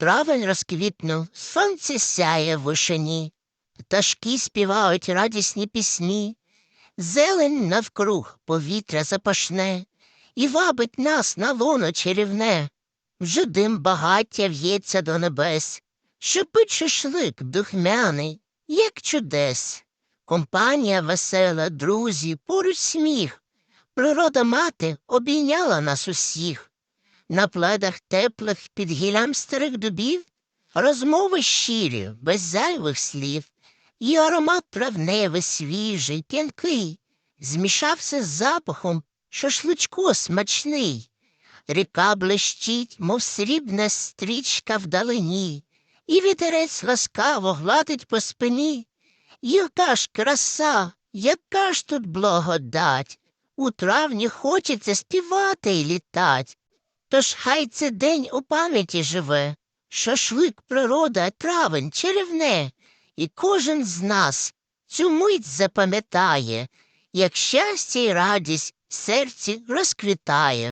Травень розквітнув, сонце сяє в вишині, пташки співають радісні пісні, зелень навкруг повітря запашне, і вабить нас на луно чарівне. Вже дим багаття в'ється до небес, шипить шашлик духмяний, як чудес. Компанія весела, друзі, поруч сміх. Природа мати обійняла нас усіх. На пледах теплих під гіллям старих дубів розмови щирі, без зайвих слів, і аромат травневий, свіжий, п'янкий, змішався з запахом шашличко смачний. Ріка блищить, мов срібна стрічка вдалині, і вітерець ласкаво гладить по спині. Яка ж краса, яка ж тут благодать. У травні хочеться співати й літать. Тож хай це день у пам'яті живе. Шашлик, природа, травень, чарівне, і кожен з нас цю мить запам'ятає, як щастя й радість серці розквітає.